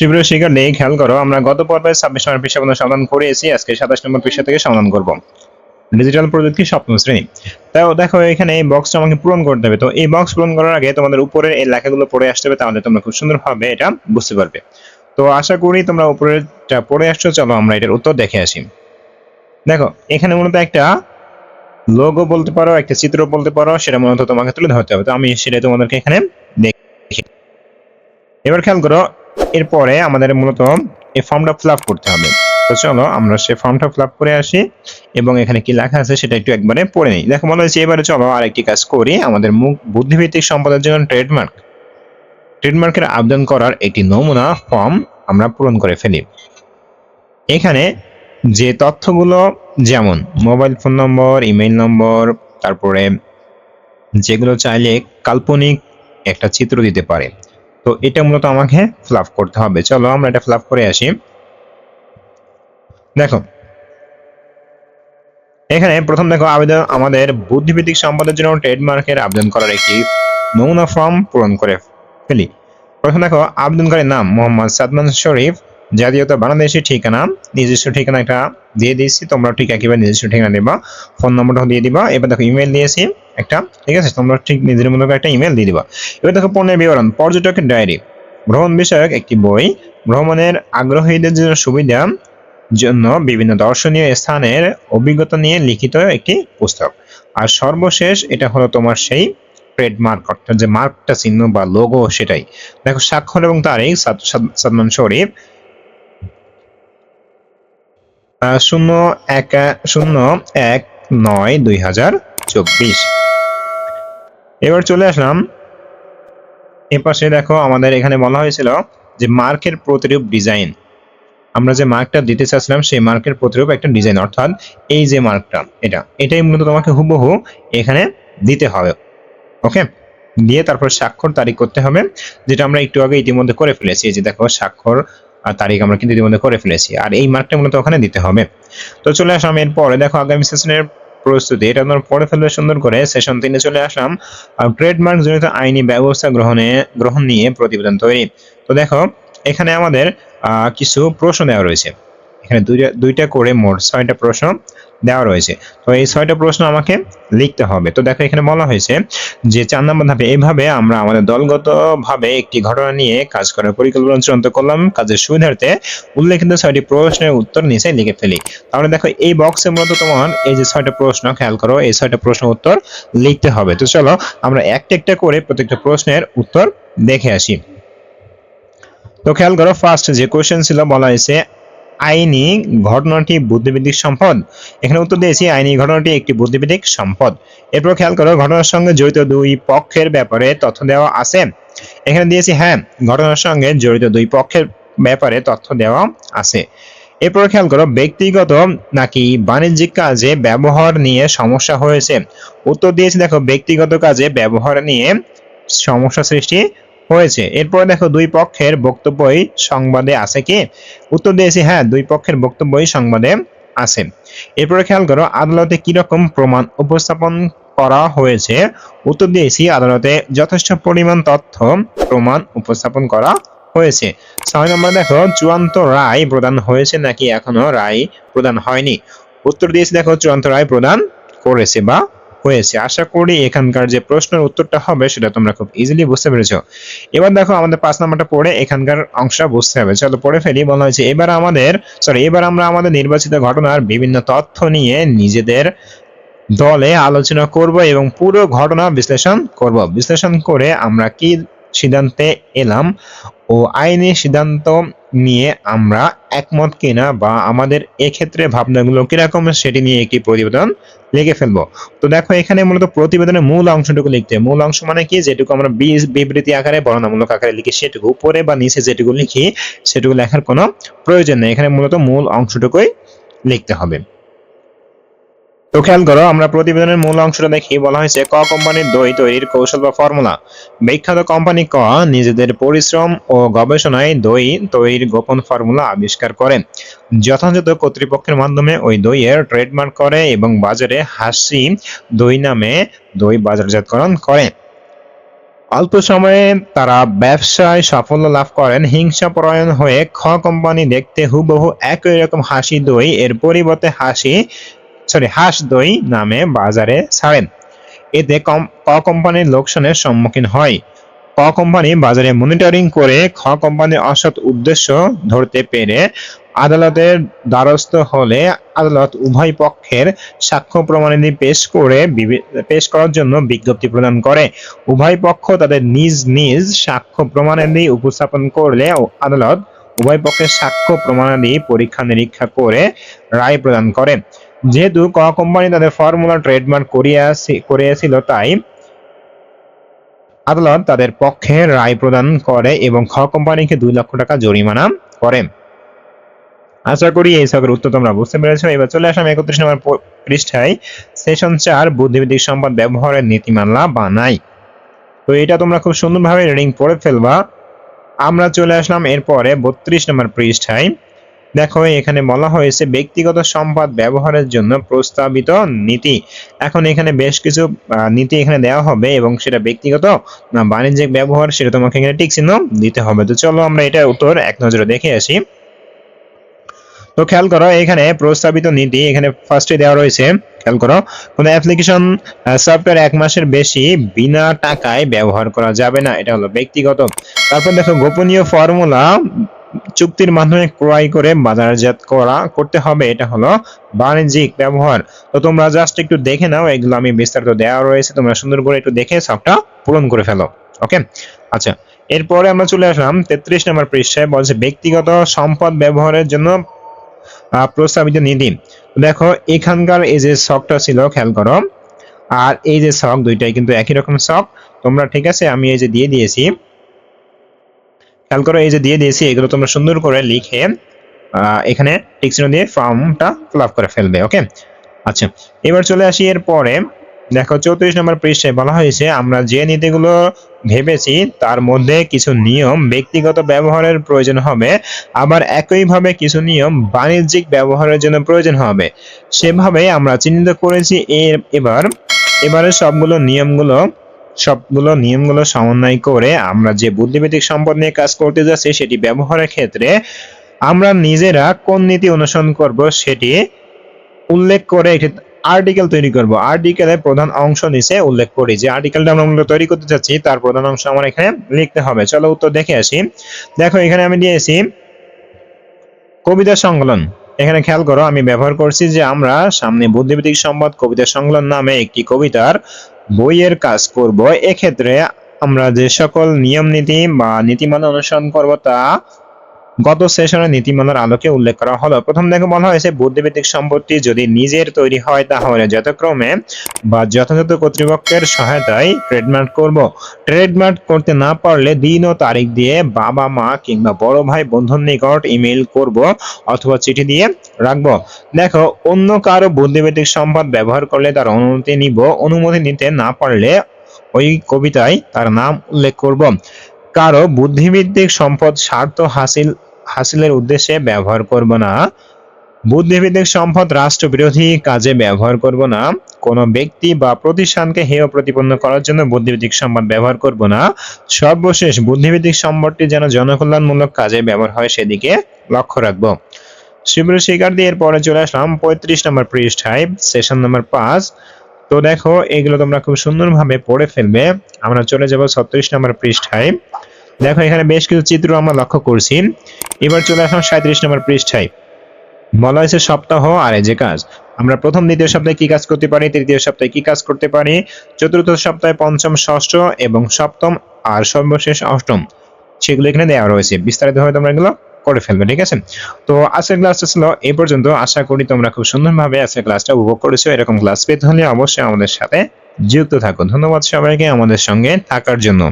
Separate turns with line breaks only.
শিবির শিকার নেই খেয়াল করো। আমরা গত পর্বে ছাব্বিশ নম্বর পৃষ্ঠা পর্যন্ত সমাধান করেছি আজকে সাতাশ নম্বর পৃষ্ঠা থেকে সমাধান করব। ডিজিটাল প্রযুক্তি সপ্তম শ্রেণি। তাও দেখো, এখানে এই বক্সটা আমাকে পূরণ করতে হবে। তো এই বক্স পূরণ করার আগে তোমাদের উপরের এই লেখাগুলো পড়ে আসতে হবে, তাহলে তোমরা খুব সুন্দরভাবে এটা বুঝতে পারবে। তো আশা করি তোমরা উপরেরটা পড়ে আসছো। চলো আমরা এটার উত্তর দেখে আসি। দেখো, এখানে মূলত একটা লোগো বলতে পারো, একটা চিত্র বলতে পারো, সেটা মূলত তোমাকে তুলে ধরতে হবে। তো আমি সেটা তোমাদেরকে এখানে দেখি এবার খেয়াল করো এরপরে আমাদের মূলত এই ফর্মটা ফিল আপ করতে হবে। তো চলো আমরা সেই ফর্মটা ফিল আপ করে আসি এবং এখানে কি লেখা আছে সেটা একটু একবারে পড়ে নিই। দেখো, মনে হচ্ছে এবারে চলো আরেকটি কাজ করি। আমাদের মুখ বুদ্ধিভিত্তিক সম্পদের জন্য ট্রেডমার্ক ট্রেডমার্কের আবেদন করার একটি নমুনা ফর্ম আমরা পূরণ করে ফেলি। এখানে যে তথ্যগুলো যেমন mobile phone number email number তারপরে যেগুলো চাইলে কাল্পনিক একটা চিত্র দিতে পারে। তো এটা মূলত আমাকে ফ্লাপ করতে হবে। চলো আমরা এটা ফ্লাপ করে আসি। দেখো, এখানে প্রথম দেখো আবেদন, আমাদের বুদ্ধিভিত্তিক সম্পদের জন্য ট্রেডমার্কের আবেদন করার একটি নমুনা ফর্ম পূরণ করে ফেলি। প্রথম দেখো, আবেদনকারীর নাম মোহাম্মদ সাদমান শরীফ। জাতীয়তা বাংলাদেশি ঠিকানা, নিজস্ব ঠিকানা একটা দিয়ে দিয়েছি তোমরা ঠিক একইভাবে নিজস্ব ঠিকানা দিবা ফোন নম্বরটাও দিয়ে দিবা, এবার দেখো ইমেল দিয়েছি একটা, ঠিক আছে? তোমরা ঠিক নিজের মতো একটা ইমেল দিয়ে দিবা। এবার দেখো পণ্যের বিবরণ পর্যটকের ডায়েরি, ভ্রমণ বিষয়ক একটি বই, ভ্রমণের আগ্রহীদের জন্য সুবিধা জন্য বিভিন্ন দর্শনীয় স্থানের অভিজ্ঞতা নিয়ে লিখিত একটি পুস্তক। আর সর্বশেষ এটা হলো তোমার সেই ট্রেডমার্ক অর্থাৎ যে মার্কটা চিহ্ন বা লোগো সেটাই। দেখো স্বাক্ষর এবং তারিখ সাদ- সাদ- সাদমান শরীফ শূন্য এক শূন্য এক নয় দুই হাজার চব্বিশ। এবার চলে আসলাম। এপাশে দেখো আমাদের এখানে বলা হয়েছিল যে মার্কের প্রতিরূপ ডিজাইন। আমরা যে মার্কটা দিতে চাচ্ছিলাম সেই মার্কের প্রতিরূপ একটা ডিজাইন, অর্থাৎ এই যে মার্কটা, এটা, এটাই মূলত তোমাকে হুবহু এখানে দিতে হবে। ওকে? দিয়ে তারপর স্বাক্ষর তারিখ করতে হবে, যেটা আমরা একটু আগে ইতিমধ্যে করে ফেলেছি। যে দেখো, স্বাক্ষর তারিখ আমরা কিন্তু ইতিমধ্যে করে ফেলেছি। আর এই মার্কটা মূলত ওখানে দিতে হবে। তো চলে আসলাম এরপরে। দেখো, আগামী সেশনের প্রস্তুতি। এটা আমরা পরে ফেলবে সুন্দর করে। সেশন তিনে চলে আসলাম। ট্রেডমার্ক জনিত আইনি ব্যবস্থা গ্রহণে, গ্রহণ নিয়ে প্রতিবেদন তৈরি। তো দেখো, এখানে আমাদের কিছু প্রশ্ন দেওয়া রয়েছে। এখানে দুইটা দুইটা করে মোট ছয়টা প্রশ্ন দেওয়া রয়েছে। তো এই ছয়টা প্রশ্ন আমাকে লিখতে হবে। তো দেখো এখানে বলা হয়েছে যে চার নম্বর ধাপে এইভাবে আমরা আমাদের দলগতভাবে একটি ঘটনা নিয়ে কাজ করার পরিকল্পনা চূড়ান্ত করলাম। কাজের সুবিধার্থে উল্লেখিত ছয়টি প্রশ্নের উত্তর নিচে লিখে ফেলি। তাহলে দেখো এই বক্সে মূলত তোমার এই যে ছয়টা প্রশ্ন, খেয়াল করো, এই ছয়টা প্রশ্ন উত্তর লিখতে হবে। তো চলো আমরা একটা একটা করে প্রত্যেকটা প্রশ্নের উত্তর দেখে আসি। তো খেয়াল করো ফার্স্ট যে কোশ্চেন ছিল বলা হয়েছে আইনি ঘটনাটি বুদ্ধিবৃত্তিক সম্পদ। এখানে উত্তর দিয়েছি, আইনি ঘটনাটি একটি বুদ্ধিবৃত্তিক সম্পদ। এরপর খেয়াল করো, ঘটনার সঙ্গে জড়িত দুই পক্ষের ব্যাপারে তথ্য দেওয়া আছে। এখানে দিয়েছি হ্যাঁ ঘটনার সঙ্গে জড়িত দুই পক্ষের ব্যাপারে তথ্য দেওয়া আছে। এরপর খেয়াল করো, ব্যক্তিগত নাকি বাণিজ্যিক কাজে ব্যবহার নিয়ে সমস্যা হয়েছে? উত্তর দিয়েছি, দেখো, ব্যক্তিগত কাজে ব্যবহার নিয়ে সমস্যা সৃষ্টি হয়েছে। এরপর দেখো দুই পক্ষের বক্তব্যই সংবাদে আছে কি? উত্তর দিয়েছি হ্যাঁ দুই পক্ষের বক্তব্যই সংবাদে আছে। এরপরে খেয়াল করো, আদালতে কি রকম প্রমাণ উপস্থাপন করা হয়েছে? উত্তর দিয়েছি, আদালতে যথেষ্ট পরিমাণ তথ্য প্রমাণ উপস্থাপন করা হয়েছে। ছয় নম্বর দেখো, চূড়ান্ত রায় প্রদান হয়েছে নাকি এখনও রায় প্রদান হয়নি? উত্তর দিয়েছি, দেখো, চূড়ান্ত রায় প্রদান করেছে বা হয়েছে। আশা করি এখানকার যে প্রশ্নের উত্তরটা হবে সেটা তোমরা খুব ইজিলি বুঝতে পেরেছ। এবার দেখো আমাদের পাঁচ নাম্বারটা পড়ে এখানকার অংশটা বুঝতে হবে। চলো পড়ে ফেলি, বলা হয়েছে, এবার আমাদের সরি এবার আমরা আমাদের নির্বাচিত ঘটনার বিভিন্ন তথ্য নিয়ে নিজেদের দলে আলোচনা করব এবং পুরো ঘটনা বিশ্লেষণ করব। বিশ্লেষণ করে আমরা কি সিদ্ধান্তে এলাম ও আইনি সিদ্ধান্ত নিয়ে আমরা একমত কিনা বা আমাদের এক্ষেত্রে ভাবনাগুলো কীরকম, সেটি নিয়ে একটি প্রতিবেদন লিখে ফেলব। তো দেখো, এখানে মূলত প্রতিবেদনের মূল অংশটুকু লিখতে। মূল অংশ মানে কি? যেটুকু আমরা বিবৃতি আকারে, বর্ণনামূলক আকারে লিখি, সেটুকু উপরে বা নিচে যেটুকু লিখি, সেটুকু লেখার কোনো প্রয়োজন নেই। এখানে মূলত মূল অংশটুকুই লিখতে হবে। তো খেয়াল করো, আমরা প্রতিবেদনের মূল অংশটা দেখি। বলা হয়েছে, ক কোম্পানির দই তৈরির কৌশল বা ফর্মুলা। বিখ্যাত কোম্পানি ক নিজেদের পরিশ্রম ও গবেষণায় দই তৈরির গোপন ফর্মুলা আবিষ্কার করে যথাযথ কর্তৃপক্ষের মাধ্যমে ওই দইয়ের ট্রেডমার্ক করে এবং বাজারে হাসি দই নামে দই বাজারজাতকরণ করে। অল্প সময়ে তারা ব্যবসায় সাফল্য লাভ করেন। হিংসা পরায়ণ হয়ে খ কোম্পানি দেখতে হুবহু একই রকম হাসি দই, এর পরিবর্তে হাসি সরি, হাঁস দই নামে বাজারে ছাড়েন। এতে কম ক কোম্পানির লোকসানের সম্মুখীন হয়। ক কোম্পানি বাজারে মনিটরিং করে খ কোম্পানির অসৎ উদ্দেশ্য ধরতে পেরে আদালতের দ্বারস্থ হলে আদালত উভয় পক্ষের সাক্ষ্য প্রমাণাদি পেশ করে পেশ করার জন্য বিজ্ঞপ্তি প্রদান করে। উভয় পক্ষ তাদের নিজ নিজ সাক্ষ্য প্রমাণাদি উপস্থাপন করলে আদালত উভয় পক্ষের সাক্ষ্য প্রমাণাদি পরীক্ষা নিরীক্ষা করে রায় প্রদান করে। যেহেতু ক কোম্পানি তাদের ফর্মুলা ট্রেডমার্ক করিয়াছি করিয়াছিল তাই আদালত তাদের পক্ষে রায় প্রদান করে এবং খ কোম্পানিকে দুই লক্ষ টাকা জরিমানা করে। আশা করি এই সবের উত্তর তোমরা বুঝতে পেরেছ। এবার চলে আসলাম একত্রিশ নম্বর পৃষ্ঠায়। সেশন চার, বুদ্ধিবৃত্তিক সম্পদ ব্যবহারের নীতিমালা বানাই। তো এটা তোমরা খুব সুন্দরভাবে রিডিং পড়ে ফেলবা। আমরা চলে আসলাম এরপরে বত্রিশ নম্বর পৃষ্ঠায়। দেখো, এখানে বলা হয়েছে ব্যক্তিগত সম্পদ ব্যবহারের জন্য প্রস্তাবিত নীতি। এখন এখানে বেশ কিছু নীতি এখানে দেওয়া হবে এবং সেটা ব্যক্তিগত, না, বাণিজ্যিক ব্যবহার, সেটা তোমাকে এখানে টিক চিহ্ন দিতে হবে। তো চলো আমরা এটা উত্তর এক নজরে দেখে আসি। তো খেয়াল করো, এখানে প্রস্তাবিত নীতি এখানে ফার্স্টে দেওয়া রয়েছে, খেয়াল করো, কোন অ্যাপ্লিকেশন সফটওয়্যার এক মাসের বেশি বিনা টাকায় ব্যবহার করা যাবে না, এটা হলো ব্যক্তিগত। তারপর দেখো, গোপনীয় ফর্মুলা চুক্তির মাধ্যমে ক্রয় করে বাজারজাত করা করতে হবে, এটা হলো বাণিজ্যিক ব্যবহার। তো তোমরা জাস্ট একটু দেখে নাও, এগুলো আমি বিস্তারিত দেওয়া রয়েছে, তোমরা সুন্দর করে একটু দেখে সবটা পূরণ করে ফেলো ওকে আচ্ছা এরপরে আমরা চলে আসলাম, তেত্রিশ নম্বর পৃষ্ঠায় বলছে ব্যক্তিগত সম্পদ ব্যবহারের জন্য প্রস্তাবিত নীতি। দেখো, এখানকার এই যে শখটা ছিল, খেয়াল করো, আর এই যে শখ, দুইটাই কিন্তু একই রকম শখ। তোমরা ঠিক আছে, আমি এই যে দিয়ে দিয়েছি খেয়াল করো, এই যে দিয়ে দিয়েছি, এগুলো তোমরা সুন্দর করে লিখে এখানে টিকচিহ্ন দিয়ে ফর্মটা ফিল করে ফেলবে ওকে আচ্ছা এবার চলে আসি এর পরে দেখো, চৌত্রিশ নম্বর পৃষ্ঠায় বলা হয়েছে, আমরা যে নীতিগুলো ভেবেছি, তার মধ্যে কিছু নিয়ম ব্যক্তিগত ব্যবহারের প্রয়োজন হবে, আবার একইভাবে কিছু নিয়ম বাণিজ্যিক ব্যবহারের জন্য প্রয়োজন হবে। সেভাবে আমরা চিহ্নিত করেছি, এর, এবার, এবারে সবগুলো নিয়মগুলো সবগুলো নিয়মগুলো সমন্বয় করে আমরা যে বুদ্ধিবৃত্তিক সম্পদ নিয়ে কাজ করতে যাচ্ছি, সেটি ব্যবহারের ক্ষেত্রে আমরা নিজেরা কোন নীতি অনুসরণ করব সেটি উল্লেখ করে একটি আর্টিকেল তৈরি করব। আর্টিকেলের প্রধান অংশ নিচে উল্লেখ করি যে আর্টিকেলটা আমরা মূলত তৈরি করতে চাচ্ছি তার প্রধান অংশ আমার এখানে লিখতে হবে। চলো উত্তর দেখে আসি। দেখো, এখানে আমি দিয়েছি কবিতা সংকলন। এখানে খেয়াল করো, আমি ব্যবহার করছি যে আমরা সামনে বুদ্ধিবৃত্তিক সম্পদ কবিতা সংকলন নামে একটি কবিতার বইয়ের কাজ করব এক্ষেত্রে আমরা যে সকল নিয়ম নীতি বা নীতিমালা অনুসরণ করব তা গত সেশনে নীতিমালার আলোকে উল্লেখ করা হলো। প্রথম দেখে বলা হয়েছে, বুদ্ধিবৃত্তিক সম্পত্তি যদি নিজের তৈরি হয়, তাহলে যথাক্রমে বা যথাযথ কর্তৃপক্ষের সহায়তায় ট্রেডমার্ক করব। ট্রেডমার্ক করতে না পারলে দিন ও তারিখ দিয়ে বাবা, মা কিংবা বড় ভাই, বন্ধুর নিকট ইমেল করব অথবা চিঠি দিয়ে রাখব। দেখো, অন্য কারও বুদ্ধিভিত্তিক সম্পদ ব্যবহার করলে তার অনুমতি নিব, অনুমতি নিতে না পারলে ওই কবিতায় তার নাম উল্লেখ করব। কারও বুদ্ধিবৃত্তিক সম্পদ স্বার্থ হাসিল হাসিলের উদ্দেশ্যে ব্যবহার করব না। বুদ্ধিবৃত্তিক সম্পদ রাষ্ট্রবিরোধী কাজে ব্যবহার করব না। কোনো ব্যক্তি বা প্রতিষ্ঠানকে হেয় প্রতিপন্ন করার জন্য বুদ্ধিবৃত্তিক সম্পদ ব্যবহার করব না। সর্বশেষ বুদ্ধিবৃত্তিক সম্পদটি যেন জনকল্যাণমূলক কাজে ব্যবহার হয় সেদিকে লক্ষ্য রাখব। শিবির শিকার দিয়ে এরপরে চলে আসলাম পঁয়ত্রিশ নম্বর পৃষ্ঠায় সেশন নম্বর পাঁচ। তো দেখো, এগুলো তোমরা খুব সুন্দরভাবে পড়ে ফেলবে। আমরা চলে যাব ছত্রিশ নম্বর পৃষ্ঠায়। দেখো, এখানে বেশ কিছু চিত্র আমরা লক্ষ্য করছি। এবার চলে আসলাম সাঁত্রিশ নম্বর পৃষ্ঠায়। বলা হয়েছে সপ্তাহ আর যে কাজ। আমরা প্রথম দ্বিতীয় সপ্তাহে কি কাজ করতে পারি, তৃতীয় সপ্তাহে কি কাজ করতে পারি, চতুর্থ সপ্তাহে পঞ্চম, ষষ্ঠ এবং সপ্তম আর সর্বশেষ অষ্টম, সেগুলো এখানে দেওয়া রয়েছে। বিস্তারিত হয়ে তোমরা এগুলো করে ফেলবে, ঠিক আছে? তো আজকের ক্লাসটা ছিল এই পর্যন্ত। আশা করি তোমরা খুব সুন্দরভাবে আজকের ক্লাসটা উপভোগ করেছ। এরকম ক্লাস পেতে হলে অবশ্যই আমাদের সাথে যুক্ত থাকো। ধন্যবাদ সবাইকে আমাদের সঙ্গে থাকার জন্য।